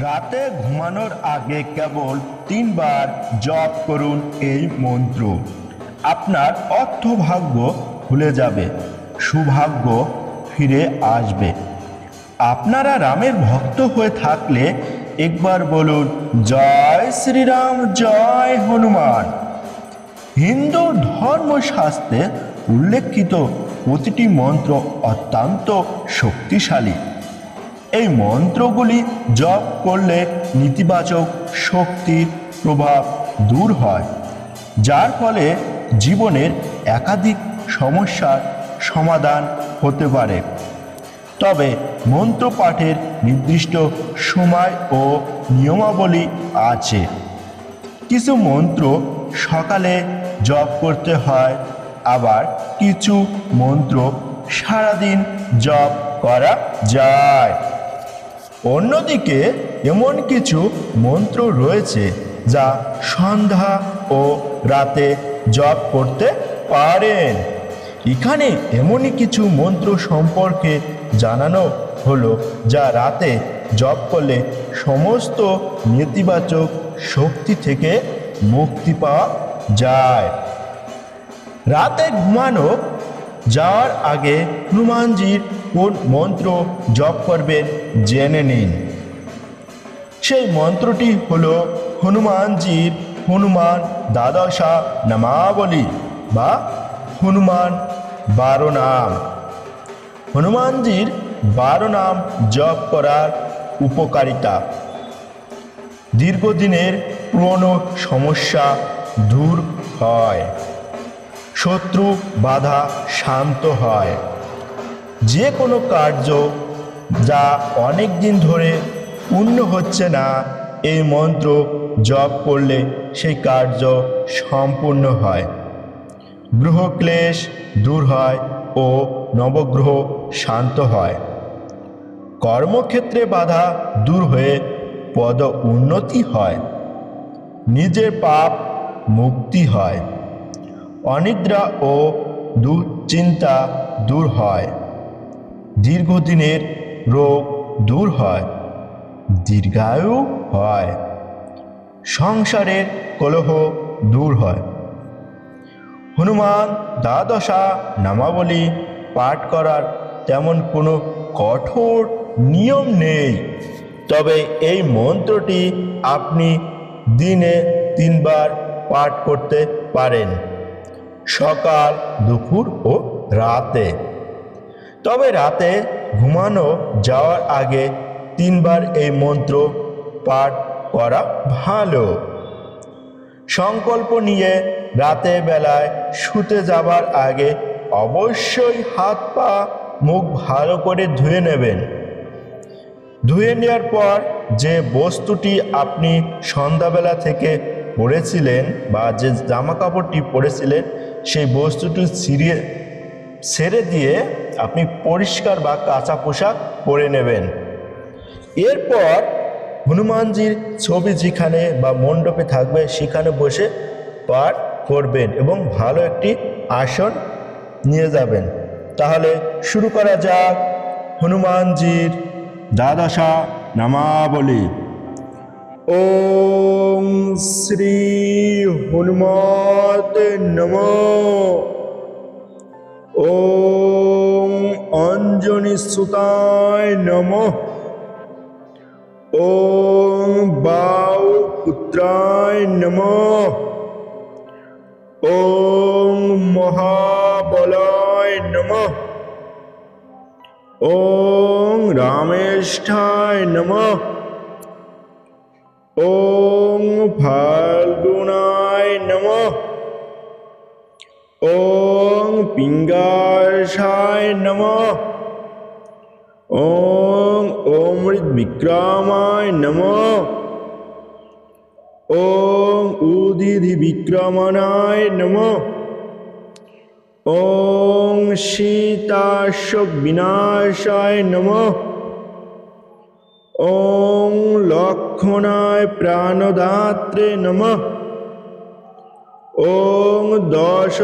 রাতে ঘুমানোর আগে কেবল তিনবার জপ করুন এই মন্ত্র। আপনার অর্থভাগ্য খুলে যাবে, সুভাগ্য ফিরে আসবে। আপনারা রামের ভক্ত হয়ে থাকলে একবার বলুন, জয় শ্রীরাম, জয় হনুমান। হিন্দু ধর্মশাস্ত্রে উল্লেখিত প্রতিটি মন্ত্র অত্যন্ত শক্তিশালী। এই মন্ত্রগুলি জপ করলে নেতিবাচক শক্তির প্রভাব দূর হয়, যার ফলে জীবনের একাধিক সমস্যার সমাধান হতে পারে। তবে মন্ত্র পাঠের নির্দিষ্ট সময় ও নিয়মাবলী আছে। কিছু মন্ত্র সকালে জপ করতে হয়, আবার কিছু মন্ত্র সারাদিন জপ করা যায়। অন্যদিকে এমন কিছু মন্ত্র রয়েছে যা সন্ধ্যা ও রাতে জপ করতে পারেন। এখানে এমনই কিছু মন্ত্র সম্পর্কে জানানো হলো যা রাতে জপ করলে সমস্ত নেতিবাচক শক্তি থেকে মুক্তি পাওয়া যায়। রাতে ঘুমানো যাওয়ার আগে হনুমানজির কোন মন্ত্র জপ করবেন জেনে নিন। সেই মন্ত্রটি হল হনুমানজির হনুমান দ্বাদশা নামাবলী বা হনুমান বারো নাম। হনুমানজির বারো নাম জপ করার উপকারিতা। দীর্ঘদিনের পুরনো সমস্যা দূর হয়। শত্রু বাধা শান্ত হয়। যে কোনো কার্য যা অনেক দিন ধরে পূর্ণ হচ্ছে না, এই মন্ত্র জপ করলে সেই কার্য সম্পূর্ণ হয়। গ্রহক্লেশ দূর হয় ও নবগ্রহ শান্ত হয়। কর্মক্ষেত্রে বাধা দূর হয়ে পদ উন্নতি হয়। নিজের পাপ মুক্তি হয়। অনিদ্রা ও দুশ্চিন্তা দূর হয়। দীর্ঘদিনের রোগ দূর হয়, দীর্ঘায়ু হয়, সংসারের কলহ দূর হয়। হনুমান দ্বাদশা নামাবলী পাঠ করার তেমন কোনো কঠোর নিয়ম নেই, তবে এই মন্ত্রটি আপনি দিনে তিনবার পাঠ করতে পারেন, সকাল, দুপুর ও রাতে। তবে রাতে ঘুমানো যাওয়ার আগে তিনবার এই মন্ত্র পাঠ করা ভালো। সংকল্প নিয়ে রাতে বেলায় শুতে যাবার আগে অবশ্যই হাত পা, মুখ ভালো করে ধুয়ে নেবেন। ধুয়ে নেওয়ার পর যে বস্তুটি আপনি সন্ধ্যাবেলা থেকে পরেছিলেন বা যে জামা কাপড়টি পরেছিলেন, সেই বস্তুটি ছিঁড়িয়ে ছেড়ে দিয়ে আপনি পরিষ্কার বা কাঁচা পোশাক পরে নেবেন। এরপর হনুমানজির ছবি যেখানে বা মণ্ডপে থাকবে, সেখানে বসে পাঠ করবেন এবং ভালো একটি আসন নিয়ে যাবেন। তাহলে শুরু করা যাক হনুমানজির দ্বাদশা নামাবলী। ওম শ্রী হনুমত নম। ওম অঞ্জনি সুতায় নমঃ। ওম বাউ পুত্রায় নম। ওম মহাবলায় নম। ওম রামেষ্ঠায় নম। ওম ফাল্গুনায় নম। ওম পিঙ্গাসায় নম। ওম অমৃত বিক্রমায় নম। ওম উদিধি বিক্রমণায় নম। ওম সীতাশোক বিনাশায় নম। ওম লক্ষণায় প্রাণদাত্রে নম। ওম দশ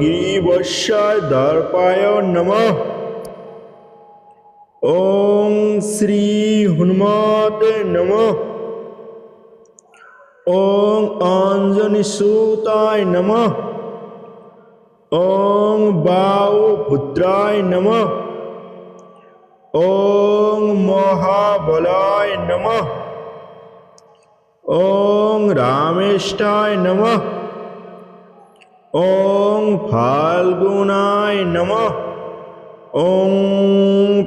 গিরিবস্যায় দর্পায় নমঃ। ওং শ্রী হনুমতে নমঃ। ওং অঞ্জনি সুতায় নমঃ। ওং বাউ পুত্রায় নমঃ। ওং মহাবলায় নমঃ। ওং রামেষ্টায় নমঃ। ওং ফাল্গুনায় নমঃ। ওং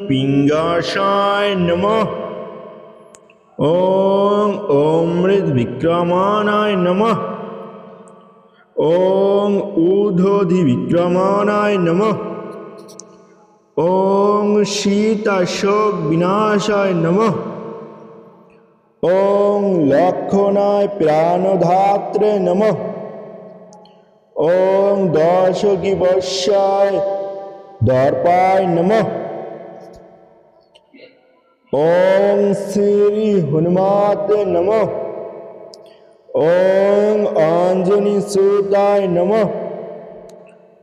পিঙ্গাসায় নমঃ। ওং অমৃত বিক্রমানায় নমঃ। ওং ঊর্ধ্বধি বিক্রমানায় নমঃ। ওং সীতাশোক বিনাশায় নমঃ। ওং লক্ষণায় প্রাণধাত্রে নমঃ। ওং দশকি বর্ষায় দর্পায় নমঃ। ওং শ্রী হনুমাতে নমঃ। ওং অঞ্জনি সুতায় নমঃ।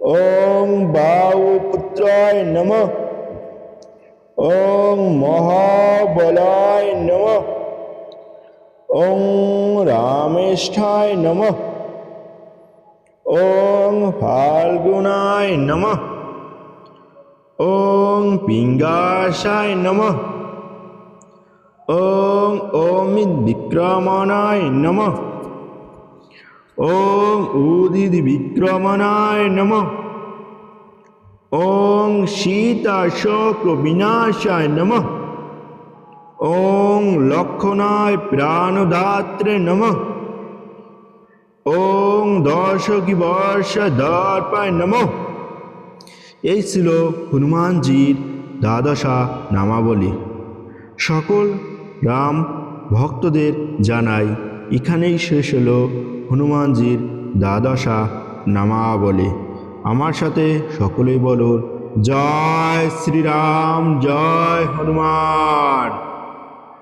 ওং বাউপুত্রায় নমঃ। ওং মহাবলায় নমঃ। ওং রামেষ্ঠায় নমঃ। ওং ফাল্গুনায় নমঃ। ওং পিঙ্গাসায় নমঃ। ওং অমিত বিক্রমণায় নমঃ। ওং উদিতি বিক্রমণায় নমঃ। ওং সীতাশোক বিনাশায় নমঃ। ওং লক্ষণায় প্রাণদাত্রে নমঃ। ওং দশকি বর্ষ দর্পায় নমঃ। এই ছিল হনুমানজির দ্বাদশা নামাবলী। সকল রাম ভক্তদের জানাই, এখানেই শেষ হলো হনুমানজির দ্বাদশা নামাবলী। আমার সাথে সকলেই বলুন জয় শ্রীরাম, জয় হনুমান।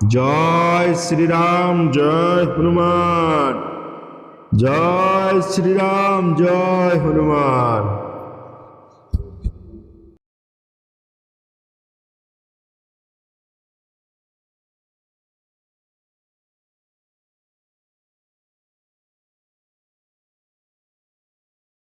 জয় শ্রীরাম, জয় হনুমান। জয় শ্রীরাম জয় হনুমান।